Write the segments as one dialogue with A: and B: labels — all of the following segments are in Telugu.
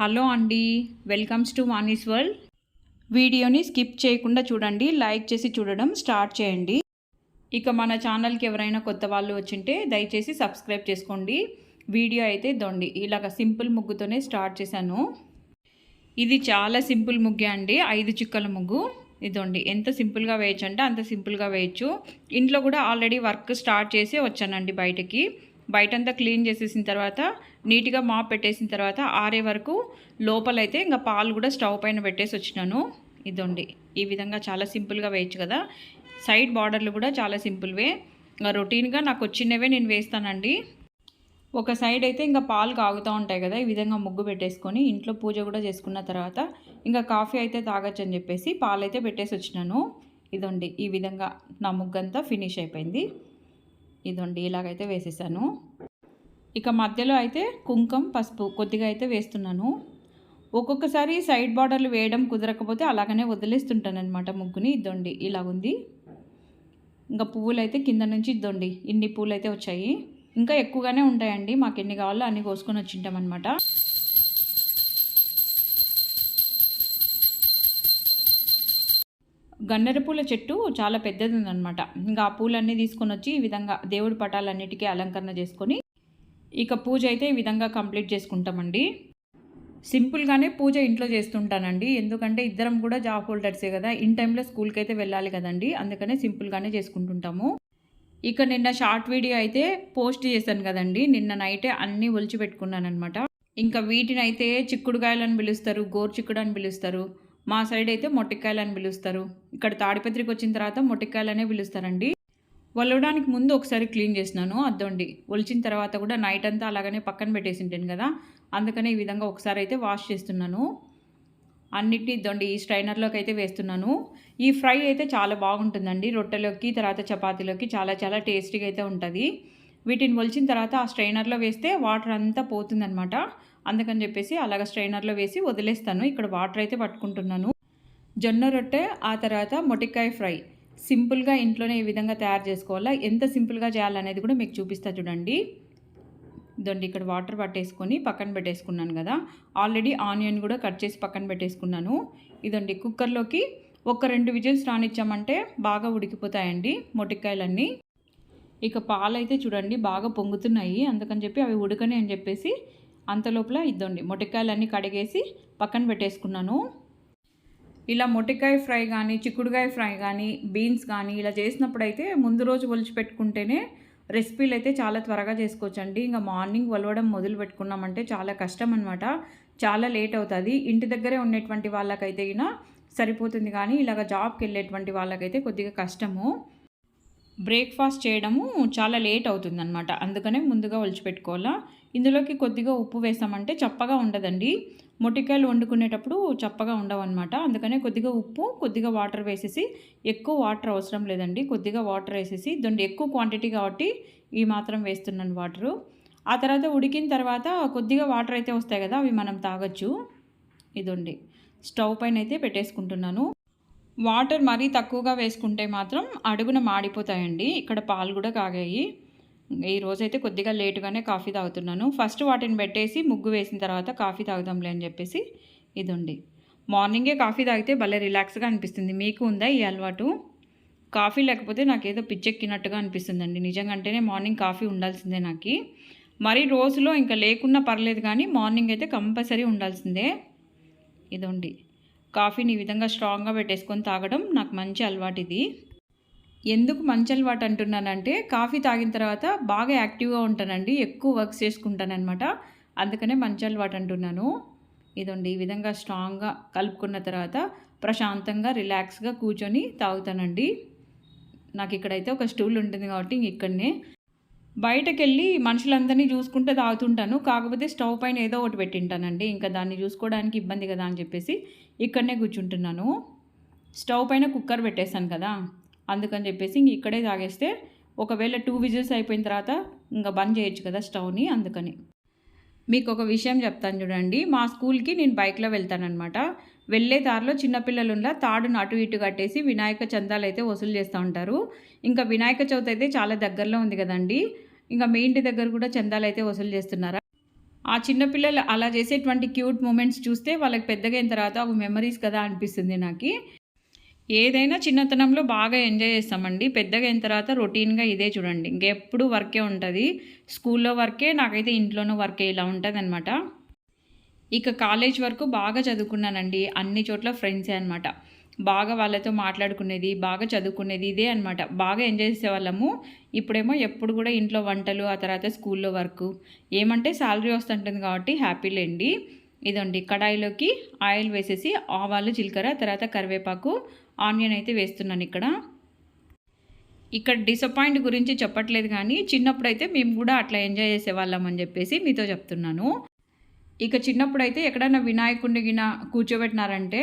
A: హలో అండి వెల్కమ్స్ టు వానీస్ వరల్డ్. వీడియోని స్కిప్ చేయకుండా చూడండి లైక్ చేసి చూడడం స్టార్ట్ చేయండి. ఇక మన ఛానల్కి ఎవరైనా కొత్త వాళ్ళు వచ్చింటే దయచేసి సబ్స్క్రైబ్ చేసుకోండి. వీడియో అయితే దొండి ఇలాగ సింపుల్ ముగ్గుతోనే స్టార్ట్ చేశాను. ఇది చాలా సింపుల్ ముగ్గే అండి ఐదు చుక్కల ముగ్గు. ఇదండి ఎంత సింపుల్గా వేయచ్చు అంటే అంత సింపుల్గా వేయచ్చు. ఇంట్లో కూడా ఆల్రెడీ వర్క్ స్టార్ట్ చేసి వచ్చానండి బయటకి. బయటంతా క్లీన్ చేసేసిన తర్వాత నీట్గా మాప్ పెట్టేసిన తర్వాత ఆరే వరకు లోపలైతే ఇంకా పాలు కూడా స్టవ్ పైన పెట్టేసి వచ్చినాను. ఇదండి. ఈ విధంగా చాలా సింపుల్గా వేయచ్చు కదా. సైడ్ బార్డర్లు కూడా చాలా సింపుల్వే. ఇంకా రొటీన్గా నాకు వచ్చినవే నేను వేస్తానండి. ఒక సైడ్ అయితే ఇంకా పాలు కాగుతూ ఉంటాయి కదా ఈ విధంగా ముగ్గు పెట్టేసుకొని ఇంట్లో పూజ కూడా చేసుకున్న తర్వాత ఇంకా కాఫీ అయితే తాగొచ్చు అని చెప్పేసి పాలు అయితే పెట్టేసి వచ్చినాను. ఇదండి. ఈ విధంగా నా ముగ్గు అంతా ఫినిష్ అయిపోయింది. ఇదండి ఇలాగైతే వేసేసాను. ఇక మధ్యలో అయితే కుంకం పసుపు కొద్దిగా అయితే వేస్తున్నాను. ఒక్కొక్కసారి సైడ్ బార్డర్లు వేయడం కుదరకపోతే అలాగనే వదిలేస్తుంటాను అనమాట ముగ్గుని ఇద్దండి ఇలాగుంది ఇంకా పువ్వులు అయితే కింద నుంచి ఇద్దండి ఇన్ని పువ్వులు అయితే వచ్చాయి. ఇంకా ఎక్కువగానే ఉంటాయండి మాకు ఎన్ని కావాలో అన్ని కోసుకొని వచ్చింటాం గన్నెర పూల చెట్టు చాలా పెద్దది ఉందన్నమాట ఇంకా ఆ పూలన్నీ తీసుకొని వచ్చి ఈ విధంగా దేవుడి పటాలన్నిటికీ అలంకరణ చేసుకొని ఇక పూజ అయితే ఈ విధంగా కంప్లీట్ చేసుకుంటామండి. సింపుల్గానే పూజ ఇంట్లో చేస్తుంటానండి. ఎందుకంటే ఇద్దరం కూడా జాబ్ హోల్డర్సే కదా. ఇన్ టైంలో స్కూల్కి అయితే వెళ్ళాలి కదండి. అందుకనే సింపుల్గానే చేసుకుంటుంటాము. ఇక నిన్న షార్ట్ వీడియో అయితే పోస్ట్ చేశాను కదండి. నిన్న నైటే అన్నీ ఒలిచి పెట్టుకున్నాను అనమాట ఇంకా వీటిని అయితే అని పిలుస్తారు గోరు చిక్కుడు అని పిలుస్తారు. మా సైడ్ అయితే మొట్టికాయలు అని పిలుస్తారు. ఇక్కడ తాడిపత్రికి వచ్చిన తర్వాత మొట్టికాయలనే పిలుస్తారండి. వలవడానికి ముందు ఒకసారి క్లీన్ చేసినాను అద్దండి. ఒలిచిన తర్వాత కూడా నైట్ అంతా అలాగనే పక్కన పెట్టేసి ఉంటాను కదా. అందుకనే ఈ విధంగా ఒకసారి అయితే వాష్ చేస్తున్నాను. అన్నిటినీ దొండి ఈ స్ట్రైనర్లోకి అయితే వేస్తున్నాను. ఈ ఫ్రై అయితే చాలా బాగుంటుందండి. రొట్టెలోకి తర్వాత చపాతీలోకి చాలా చాలా టేస్టీగా అయితే ఉంటుంది. వీటిని ఒలిచిన తర్వాత ఆ స్ట్రైనర్లో వేస్తే వాటర్ అంతా పోతుందనమాట అందుకని చెప్పేసి అలాగ స్ట్రైనర్లో వేసి వదిలేస్తాను. ఇక్కడ వాటర్ అయితే పట్టుకుంటున్నాను. జొన్న రొట్టె ఆ తర్వాత మొటికాయ ఫ్రై. సింపుల్గా ఇంట్లోనే ఈ విధంగా తయారు చేసుకోవాలా? ఎంత సింపుల్గా చేయాలనేది కూడా మీకు చూపిస్తా చూడండి. ఇదండి ఇక్కడ వాటర్ పట్టేసుకొని పక్కన పెట్టేసుకున్నాను కదా. ఆల్రెడీ ఆనియన్ కూడా కట్ చేసి పక్కన పెట్టేసుకున్నాను. ఇదండి కుక్కర్లోకి ఒక రెండు విజిల్స్ రానిచ్చామంటే బాగా ఉడికిపోతాయండి మొటికాయలన్నీ. ఇక పాలైతే చూడండి బాగా పొంగుతున్నాయి. అందుకని చెప్పి అవి ఉడకని అని చెప్పేసి అంతలోపల ఇద్దండి. మొటికాయలన్నీ కడిగేసి పక్కన పెట్టేసుకున్నాను. ఇలా మొటికాయ ఫ్రై కానీ చిక్కుడుకాయ ఫ్రై కానీ బీన్స్ కానీ ఇలా చేసినప్పుడైతే ముందు రోజు ఒలిచిపెట్టుకుంటేనే రెసిపీలు అయితే చాలా త్వరగా చేసుకోవచ్చండి. ఇంకా మార్నింగ్ ఒలవడం మొదలు పెట్టుకున్నామంటే చాలా కష్టం అనమాట చాలా లేట్ అవుతుంది. ఇంటి దగ్గరే ఉన్నటువంటి వాళ్ళకైతే అయినా సరిపోతుంది కానీ ఇలాగ జాబ్కి వెళ్ళేటువంటి వాళ్ళకైతే కొద్దిగా కష్టము. బ్రేక్ఫాస్ట్ చేయడము చాలా లేట్ అవుతుంది అనమాట అందుకనే ముందుగా ఒలిచిపెట్టుకోవాలా ఇందులోకి కొద్దిగా ఉప్పు వేసామంటే చప్పగా ఉండదండి. మొటికాయలు వండుకునేటప్పుడు చప్పగా ఉండవన్నమాట. అందుకనే కొద్దిగా ఉప్పు కొద్దిగా వాటర్ వేసేసి ఎక్కువ వాటర్ అవసరం లేదండి. కొద్దిగా వాటర్ వేసేసి దాన్ని ఎక్కువ క్వాంటిటీ కాబట్టి ఈ మాత్రం వేస్తున్నాను వాటరు. ఆ తర్వాత ఉడికిన తర్వాత కొద్దిగా వాటర్ అయితే వస్తాయి కదా అవి మనం తాగొచ్చు. ఇదండి. స్టవ్ పైన అయితే పెట్టేసుకుంటున్నాను. వాటర్ మరీ తక్కువగా వేసుకుంటే మాత్రం అడుగున మాడిపోతాయండి. ఇక్కడ పాలు కూడా కాగాయి. ఈ రోజైతే కొద్దిగా లేటుగానే కాఫీ తాగుతున్నాను. ఫస్ట్ వాటిని పెట్టేసి ముగ్గు వేసిన తర్వాత కాఫీ తాగుదాంలే అని చెప్పేసి ఇది ఉంది మార్నింగే కాఫీ తాగితే భలే రిలాక్స్గా అనిపిస్తుంది. మీకు ఉందా ఈ అలవాటు? కాఫీ లేకపోతే నాకు ఏదో పిచ్చెక్కినట్టుగా అనిపిస్తుందండి. అంటేనే మార్నింగ్ కాఫీ ఉండాల్సిందే నాకు. మరి రోజులో ఇంకా లేకున్నా పర్లేదు కానీ మార్నింగ్ అయితే కంపల్సరీ ఉండాల్సిందే. ఇదండి. కాఫీని ఈ విధంగా స్ట్రాంగ్గా పెట్టేసుకొని తాగడం నాకు మంచి అలవాటు ఇది ఎందుకు మంచి అలవాటు అంటున్నానంటే కాఫీ తాగిన తర్వాత బాగా యాక్టివ్గా ఉంటానండి. ఎక్కువ వర్క్స్ చేసుకుంటానమాట అందుకనే మంచి అలవాటు అంటున్నాను. ఇదండి ఈ విధంగా స్ట్రాంగ్గా కలుపుకున్న తర్వాత ప్రశాంతంగా రిలాక్స్గా కూర్చొని తాగుతానండి. నాకు ఇక్కడైతే ఒక స్టూల్ ఉంటుంది కాబట్టి ఇక్కడనే. బయటకెళ్ళి మనుషులందరినీ చూసుకుంటే తాగుతుంటాను. కాకపోతే స్టవ్ పైన ఏదో ఒకటి పెట్టింటానండి. ఇంకా దాన్ని చూసుకోవడానికి ఇబ్బంది కదా అని చెప్పేసి ఇక్కడనే కూర్చుంటున్నాను. స్టవ్ పైన కుక్కర్ పెట్టేశాను కదా. అందుకని చెప్పేసి ఇంక ఇక్కడే తాగేస్తే ఒకవేళ టూ విజిల్స్ అయిపోయిన తర్వాత ఇంకా బంద్ చేయొచ్చు కదా స్టవ్ని అందుకని. మీకు ఒక విషయం చెప్తాను చూడండి. మా స్కూల్కి నేను బైక్లో వెళ్తానమాట వెళ్ళే దారిలో చిన్నపిల్లలుండా తాడును అటు ఇటు కట్టేసి వినాయక చందాలు అయితే వసూలు చేస్తూ ఉంటారు. ఇంకా వినాయక చవితి అయితే చాలా దగ్గరలో ఉంది కదండి. ఇంకా మీ ఇంటి దగ్గర కూడా చందాలు అయితే వసూలు చేస్తున్నారా? ఆ చిన్నపిల్లలు అలా చేసేటువంటి క్యూట్ మూమెంట్స్ చూస్తే వాళ్ళకి పెద్దగైన తర్వాత ఒక మెమరీస్ కదా అనిపిస్తుంది నాకు. ఏదైనా చిన్నతనంలో బాగా ఎంజాయ్ చేస్తామండి. పెద్దగా అయిన తర్వాత రొటీన్గా ఇదే చూడండి. ఇంకెప్పుడు వర్కే ఉంటుంది. స్కూల్లో వర్కే నాకైతే ఇంట్లోనూ వర్కే ఇలా ఉంటుంది అనమాట ఇక కాలేజ్ వరకు బాగా చదువుకున్నానండి. అన్ని చోట్ల ఫ్రెండ్సే అనమాట బాగా వాళ్ళతో మాట్లాడుకునేది బాగా చదువుకునేది ఇదే అనమాట బాగా ఎంజాయ్ చేసేవాళ్ళము. ఇప్పుడేమో ఎప్పుడు కూడా ఇంట్లో వంటలు ఆ తర్వాత స్కూల్లో వర్క్. ఏమంటే శాలరీ వస్తుంటుంది కాబట్టి హ్యాపీలేండి ఇదండి కడాయిలోకి ఆయిల్ వేసేసి ఆవాలు జీలకర్ర తర్వాత కరివేపాకు ఆనియన్ అయితే వేస్తున్నాను ఇక్కడ. ఇక్కడ డిసప్పాయింట్ గురించి చెప్పట్లేదు కానీ చిన్నప్పుడు అయితే మేము కూడా అట్లా ఎంజాయ్ చేసేవాళ్ళం అని చెప్పేసి మీతో చెప్తున్నాను. ఇక చిన్నప్పుడు అయితే ఎక్కడైనా వినాయకుడిని గిన కూర్చోబెట్టినారంటే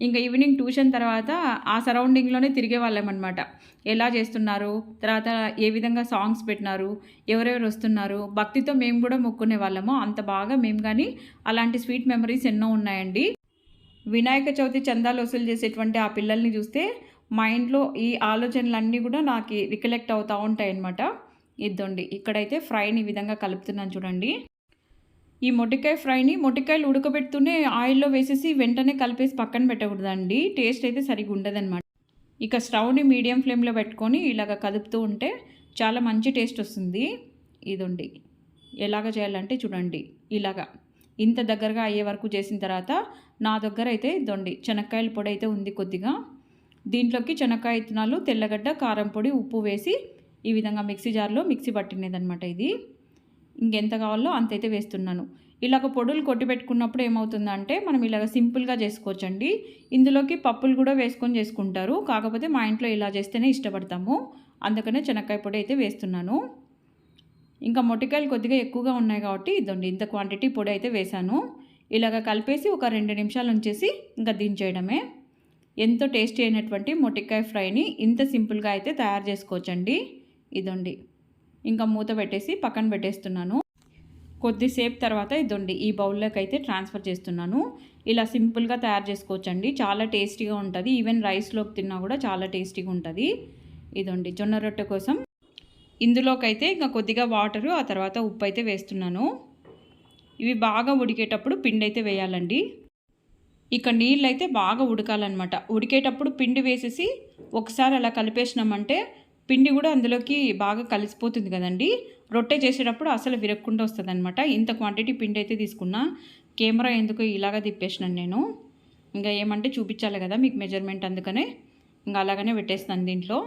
A: ఇంకా ఈవినింగ్ ట్యూషన్ తర్వాత ఆ సరౌండింగ్లోనే తిరిగే వాళ్ళం అనమాట ఎలా చేస్తున్నారు? తర్వాత ఏ విధంగా సాంగ్స్ పెట్టినారు? ఎవరెవరు వస్తున్నారు? భక్తితో మేము కూడా మొక్కునే వాళ్ళము. అంత బాగా మేము కానీ అలాంటి స్వీట్ మెమరీస్ ఎన్నో ఉన్నాయండి. వినాయక చవితి చందాలు వసూలు చేసేటువంటి ఆ పిల్లల్ని చూస్తే మైండ్లో ఈ ఆలోచనలన్నీ కూడా నాకు రికలెక్ట్ అవుతూ ఉంటాయి అన్నమాట ఇద్దండి. ఇక్కడైతే ఫ్రైని ఈ విధంగా కలుపుతున్నాను చూడండి. ఈ మొటికాయ ఫ్రైని మొటికాయలు ఉడకబెడుతూనే ఆయిల్లో వేసేసి వెంటనే కలిపేసి పక్కన పెట్టకూడదండి. టేస్ట్ అయితే సరిగా ఉండదన్నమాట. ఇక స్టవ్ని మీడియం ఫ్లేమ్లో పెట్టుకొని ఇలాగ కదుపుతూ ఉంటే చాలా మంచి టేస్ట్ వస్తుంది. ఇదండి. ఎలాగ చేయాలంటే చూడండి. ఇలాగా. ఇంత దగ్గరగా అయ్యే వరకు చేసిన తర్వాత నా దగ్గర అయితే దొండి చెనక్కాయల పొడి అయితే ఉంది కొద్దిగా. దీంట్లోకి చెనక్కాయ విత్తనాలు తెల్లగడ్డ కారం పొడి ఉప్పు వేసి ఈ విధంగా మిక్సీ జార్లో మిక్సీ పట్టినదనమాట ఇది. ఇంకెంత కావాలో అంతైతే వేస్తున్నాను. ఇలాగ పొడులు కొట్టి పెట్టుకున్నప్పుడు ఏమవుతుందంటే మనం ఇలాగ సింపుల్గా చేసుకోవచ్చండి. ఇందులోకి పప్పులు కూడా వేసుకొని చేసుకుంటారు. కాకపోతే మా ఇంట్లో ఇలా చేస్తేనే ఇష్టపడతాము. అందుకనే చెనక్కాయ పొడి అయితే వేస్తున్నాను. ఇంకా మొటికాయలు కొద్దిగా ఎక్కువగా ఉన్నాయి కాబట్టి ఇదండి ఇంత క్వాంటిటీ పొడి అయితే వేశాను. ఇలాగ కలిపేసి ఒక రెండు నిమిషాలు ఉంచేసి ఇంకా దించేయడమే. ఎంతో టేస్టీ అయినటువంటి మొటికాయ ఫ్రైని ఇంత సింపుల్గా అయితే తయారు చేసుకోవచ్చండి. ఇదండి. ఇంకా మూత పెట్టేసి పక్కన పెట్టేస్తున్నాను. కొద్దిసేపు తర్వాత ఇదండి ఈ బౌల్లోకి అయితే ట్రాన్స్ఫర్ చేస్తున్నాను. ఇలా సింపుల్గా తయారు చేసుకోవచ్చండి. చాలా టేస్టీగా ఉంటుంది. ఈవెన్ రైస్లోకి తిన్నా కూడా చాలా టేస్టీగా ఉంటుంది. ఇదండి జొన్న రొట్టె కోసం ఇందులోకైతే ఇంకా కొద్దిగా వాటరు ఆ తర్వాత ఉప్పు అయితే వేస్తున్నాను. ఇవి బాగా ఉడికేటప్పుడు పిండి అయితే వేయాలండి. ఇక నీళ్ళు అయితే బాగా ఉడకాలన్నమాట. ఉడికేటప్పుడు పిండి వేసేసి ఒకసారి అలా కలిపేసినామంటే పిండి కూడా అందులోకి బాగా కలిసిపోతుంది కదండి. రొట్టె చేసేటప్పుడు అసలు విరక్కుండా వస్తుంది అనమాట ఇంత క్వాంటిటీ పిండి అయితే తీసుకున్నా కెమెరా ఎందుకు ఇలాగ తిప్పేసినాను నేను. ఇంకా ఏమంటే చూపించాలి కదా మీకు మెజర్మెంట్ అందుకనే. ఇంకా అలాగనే పెట్టేస్తాను దీంట్లో.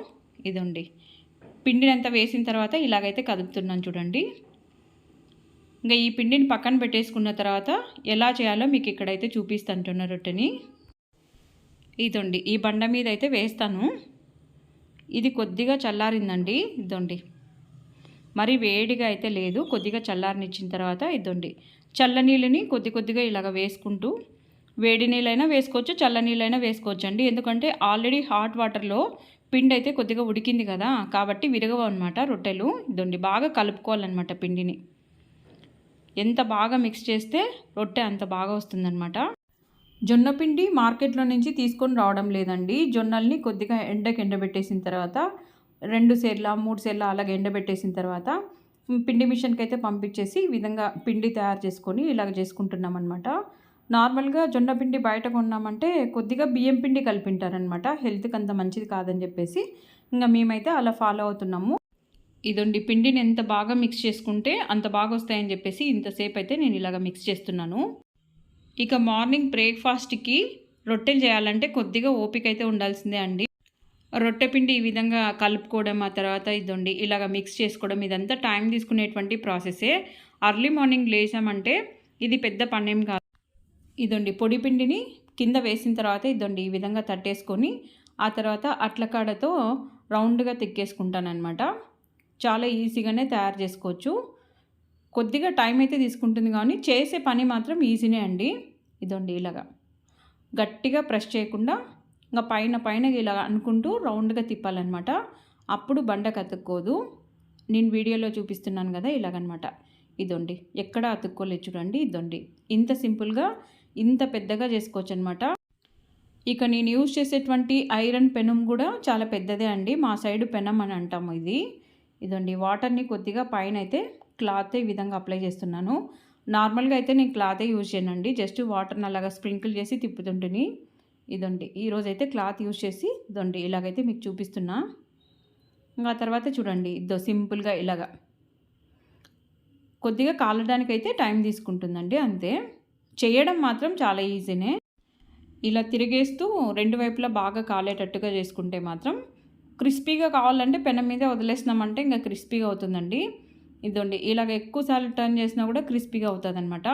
A: ఇదండి పిండినంత వేసిన తర్వాత ఇలాగైతే కదుపుతున్నాను చూడండి. ఇంకా ఈ పిండిని పక్కన పెట్టేసుకున్న తర్వాత ఎలా చేయాలో మీకు ఇక్కడైతే చూపిస్తాను రొట్టెని. ఇదండి ఈ బండ మీద అయితే వేస్తాను. ఇది కొద్దిగా చల్లారిందండి ఇదండి. మరి వేడిగా అయితే లేదు కొద్దిగా చల్లారనిచ్చిన తర్వాత ఇదండి. చల్ల నీళ్ళని కొద్ది కొద్దిగా ఇలాగ వేసుకుంటూ వేడి నీళ్ళైనా వేసుకోవచ్చు చల్ల నీళ్ళైనా వేసుకోవచ్చు అండి ఎందుకంటే ఆల్రెడీ హాట్ వాటర్లో పిండి అయితే కొద్దిగా ఉడికింది కదా కాబట్టి విరగవు అనమాట రొట్టెలు. ఇదండి బాగా కలుపుకోవాలన్నమాట పిండిని. ఎంత బాగా మిక్స్ చేస్తే రొట్టె అంత బాగా వస్తుందన్నమాట. జొన్నపిండి మార్కెట్లో నుంచి తీసుకొని రావడం లేదండి. జొన్నల్ని కొద్దిగా ఎండకి ఎండబెట్టేసిన తర్వాత రెండు సేర్ల మూడు సేర్ల అలాగ ఎండబెట్టేసిన తర్వాత పిండి మిషన్కి అయితే పంపించేసి ఈ విధంగా పిండి తయారు చేసుకొని ఇలాగ చేసుకుంటున్నాం అనమాట నార్మల్గా జొన్న పిండి బయట కొన్నామంటే కొద్దిగా బియ్యం పిండి కలిపింటారనమాట. హెల్త్కి అంత మంచిది కాదని చెప్పేసి ఇంకా మేమైతే అలా ఫాలో అవుతున్నాము. ఇదండి పిండిని ఎంత బాగా మిక్స్ చేసుకుంటే అంత బాగా వస్తాయని చెప్పేసి ఇంతసేపు అయితే నేను ఇలాగ మిక్స్ చేస్తున్నాను. ఇక మార్నింగ్ బ్రేక్ఫాస్ట్కి రొట్టెలు చేయాలంటే కొద్దిగా ఓపిక అయితే ఉండాల్సిందే అండి. రొట్టె పిండి ఈ విధంగా కలుపుకోవడం ఆ తర్వాత ఇదండి ఇలాగ మిక్స్ చేసుకోవడం ఇదంతా టైం తీసుకునేటువంటి ప్రాసెసే. అర్లీ మార్నింగ్ లేచామంటే ఇది పెద్ద పనేం కాదు. ఇదండి పొడి పిండిని కింద వేసిన తర్వాత ఇదండి ఈ విధంగా తట్టేసుకొని ఆ తర్వాత అట్లకాడతో రౌండ్గా తిక్కేసుకుంటానమాట చాలా ఈజీగానే తయారు చేసుకోవచ్చు. కొద్దిగా టైం అయితే తీసుకుంటుంది కానీ చేసే పని మాత్రం ఈజీనే అండి. ఇదండి ఇలాగా. గట్టిగా ప్రెస్ చేయకుండా ఇంకా పైన పైన ఇలా అనుకుంటూ రౌండ్గా తిప్పాలన్నమాట. అప్పుడు బండ కతుక్కోదు. నేను వీడియోలో చూపిస్తున్నాను కదా ఇలాగనమాట ఇదండి ఎక్కడ అతుక్కోలేదు చూడండి ఇదండి. ఇంత సింపుల్గా ఇంత పెద్దగా చేసుకోవచ్చు అనమాట ఇక నేను యూజ్ చేసేటువంటి ఐరన్ పెనం కూడా చాలా పెద్దదే అండి. మా సైడ్ పెనం అని అంటాము ఇది. ఇదండి వాటర్ని కొద్దిగా పైన అయితే క్లాత్ ఈ విధంగా అప్లై చేస్తున్నాను. నార్మల్గా అయితే నేను క్లాతే యూజ్ చేయనండి. జస్ట్ వాటర్ని అలాగా స్ప్రింకిల్ చేసి తిప్పుతుంటుని ఇదండి. ఈరోజు అయితే క్లాత్ యూజ్ చేసి ఇదండి ఇలాగైతే మీకు చూపిస్తున్నా. ఇంకా తర్వాత చూడండి ఇదో సింపుల్గా ఇలాగా. కొద్దిగా కాలడానికైతే టైం తీసుకుంటుందండి అంతే. చేయడం మాత్రం చాలా ఈజీనే. ఇలా తిరిగేస్తూ రెండు వైపులా బాగా కాలేటట్టుగా చేసుకుంటే మాత్రం క్రిస్పీగా కావాలంటే పెనం మీద వదిలేసినామంటే ఇంకా క్రిస్పీగా అవుతుందండి. ఇదండి ఇలాగ ఎక్కువసార్లు టర్న్ చేసినా కూడా క్రిస్పీగా అవుతుంది అనమాట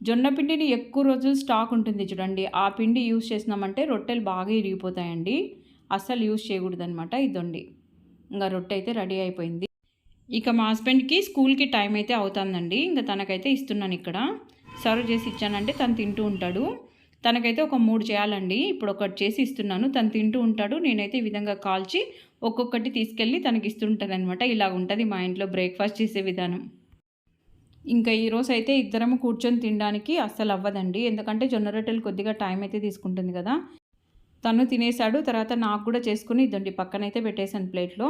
A: జొన్న పిండిని ఎక్కువ రోజులు స్టాక్ ఉంటుంది చూడండి ఆ పిండి యూస్ చేసినామంటే రొట్టెలు బాగా ఇరిగిపోతాయండి. అస్సలు యూజ్ చేయకూడదు అనమాట ఇదండి ఇంకా రొట్టె అయితే రెడీ అయిపోయింది. ఇక మా హస్బెండ్కి స్కూల్కి టైం అయితే అవుతుందండి. ఇంకా తనకైతే ఇస్తున్నాను ఇక్కడ. సర్వ్ చేసి ఇచ్చానంటే తను తింటూ ఉంటాడు. తనకైతే ఒక మూడు చేయాలండి. ఇప్పుడు ఒకటి చేసి ఇస్తున్నాను. తను తింటూ ఉంటాడు. నేనైతే ఈ విధంగా కాల్చి ఒక్కొక్కటి తీసుకెళ్ళి తనకి ఇస్తుంటానమాట అనమాట ఇలా ఉంటుంది మా ఇంట్లో బ్రేక్ఫాస్ట్ చేసే విధానం. ఇంకా ఈరోజు అయితే ఇద్దరం కూర్చొని తినడానికి అస్సలు అవ్వదండి. ఎందుకంటే జొన్న రొట్టెలు కొద్దిగా టైం అయితే తీసుకుంటుంది కదా. తను తినేశాడు. తర్వాత నాకు కూడా చేసుకుని ఇదండి. పక్కనైతే పెట్టేశాను ప్లేట్లో.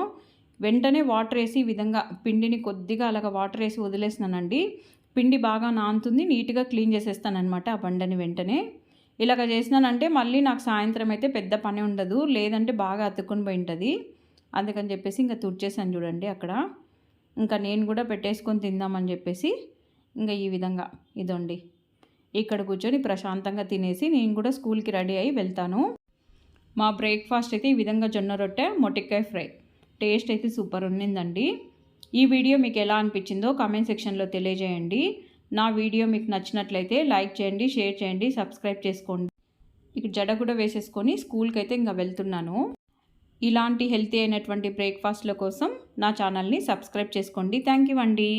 A: వెంటనే వాటర్ వేసి ఈ విధంగా పిండిని కొద్దిగా అలాగ వాటర్ వేసి వదిలేసినానండి. పిండి బాగా నానుతుంది నీట్గా క్లీన్ చేసేస్తానమాట ఆ బండని వెంటనే. ఇలాగ చేసినానంటే మళ్ళీ నాకు సాయంత్రం అయితే పెద్ద పని ఉండదు లేదంటే బాగా అతుక్కుని పోయి ఉంటుంది అందుకని చెప్పేసి ఇంకా తుడిచేసాను చూడండి అక్కడ. ఇంకా నేను కూడా పెట్టేసుకొని తిందామని చెప్పేసి ఇంకా ఈ విధంగా ఇదండి. ఇక్కడ కూర్చొని ప్రశాంతంగా తినేసి నేను కూడా స్కూల్కి రెడీ అయ్యి వెళ్తాను. మా బ్రేక్ఫాస్ట్ అయితే ఈ విధంగా జొన్న రొట్టె మొటిక్కాయ ఫ్రై. టేస్ట్ అయితే సూపర్ ఉన్నిందండి. ఈ వీడియో మీకు ఎలా అనిపించిందో కామెంట్ సెక్షన్లో తెలియజేయండి. నా వీడియో మీకు నచ్చినట్లయితే లైక్ చేయండి షేర్ చేయండి సబ్స్క్రైబ్ చేసుకోండి. ఇక జడ కూడా వేసేసుకొని స్కూల్కి అయితే ఇంకా వెళ్తున్నాను. ఇలాంటి హెల్తీ అయినటువంటి బ్రేక్ఫాస్ట్ల కోసం నా ఛానల్ని సబ్స్క్రైబ్ చేసుకోండి. థ్యాంక్ యూ అండి.